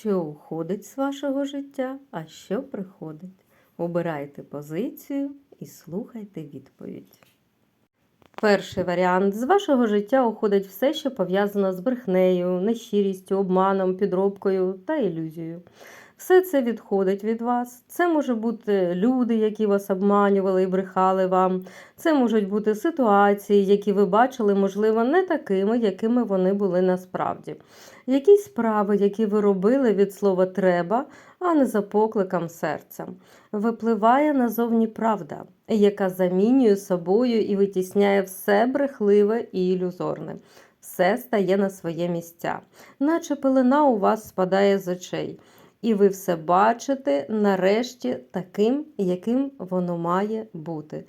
що уходить з вашого життя, а що приходить. Обирайте позицію і слухайте відповідь. Перший варіант з вашого життя уходить все, що пов'язано з брехнею, нещирістю, обманом, підробкою та ілюзією. Все це відходить від вас. Це може бути люди, які вас обманювали і брехали вам. Це можуть бути ситуації, які ви бачили, можливо, не такими, якими вони були насправді. Якісь справи, які ви робили від слова треба, а не за покликом серця. Випливає назовні правда, яка замінює собою і витісняє все брехливе і ілюзорне. Все стає на своє місця, наче пелена у вас спадає з очей. І ви все бачите нарешті таким, яким воно має бути.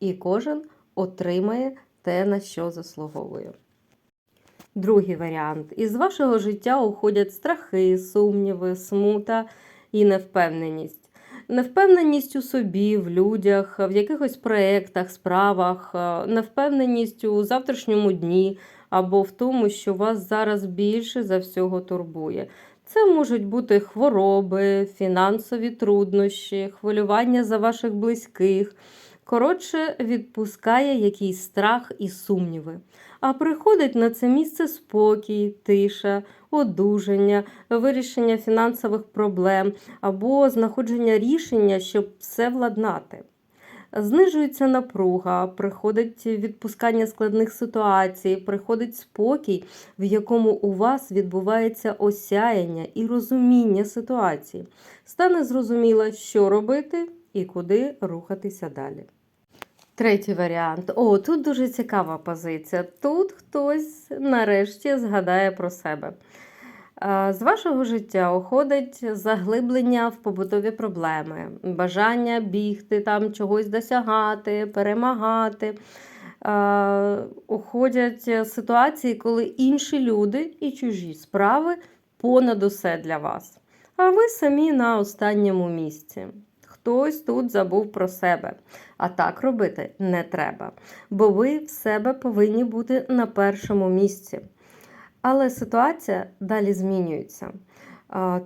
І кожен отримає те, на що заслуговує. Другий варіант. Із вашого життя уходять страхи, сумніви, смута і невпевненість. Невпевненість у собі, в людях, в якихось проєктах, справах, е, невпевненість у завтрашньому дні або в тому, що вас зараз більше за всього турбує. Це можуть бути хвороби, фінансові труднощі, хвилювання за ваших близьких. Коротше, відпускає якийсь страх і сумніви. А приходить на це місце спокій, тиша, одужання, вирішення фінансових проблем або знаходження рішення, щоб все владнати. Знижується напруга, приходить відпускання складних ситуацій, приходить спокій, в якому у вас відбувається осяяння і розуміння ситуації. Стане зрозуміло, що робити і куди рухатися далі. Третій варіант. О, тут дуже цікава позиція. Тут хтось нарешті згадає про себе. З вашого життя уходить заглиблення в побутові проблеми, бажання бігти, там чогось досягати, перемагати. Уходять ситуації, коли інші люди і чужі справи понад усе для вас. А ви самі на останньому місці. Хтось тут забув про себе. А так робити не треба, бо ви в себе повинні бути на першому місці. Але ситуація далі змінюється.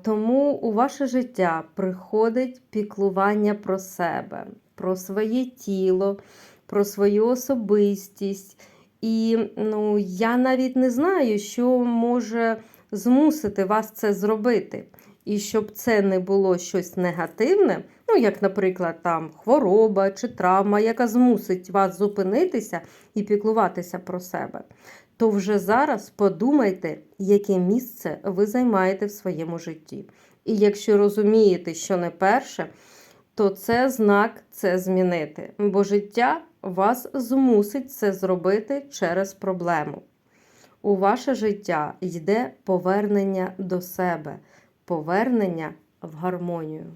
Тому у ваше життя приходить піклування про себе, про своє тіло, про свою особистість. І ну, я навіть не знаю, що може змусити вас це зробити. І щоб це не було щось негативне, ну, як, наприклад, там хвороба чи травма, яка змусить вас зупинитися і піклуватися про себе то вже зараз подумайте, яке місце ви займаєте в своєму житті. І якщо розумієте, що не перше, то це знак це змінити. Бо життя вас змусить це зробити через проблему. У ваше життя йде повернення до себе, повернення в гармонію.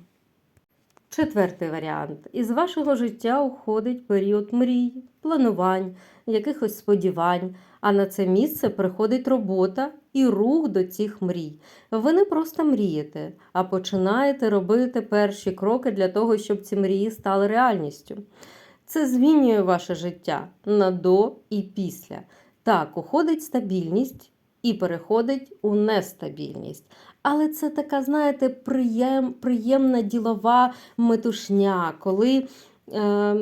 Четвертий варіант. Із вашого життя уходить період мрій, планувань, якихось сподівань, а на це місце приходить робота і рух до цих мрій. Ви не просто мрієте, а починаєте робити перші кроки для того, щоб ці мрії стали реальністю. Це змінює ваше життя на до і після. Так, уходить стабільність і переходить у нестабільність. Але це така, знаєте, приєм, приємна ділова метушня, коли е,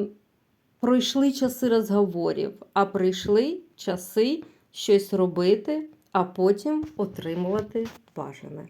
пройшли часи розговорів, а прийшли часи щось робити, а потім отримувати бажане.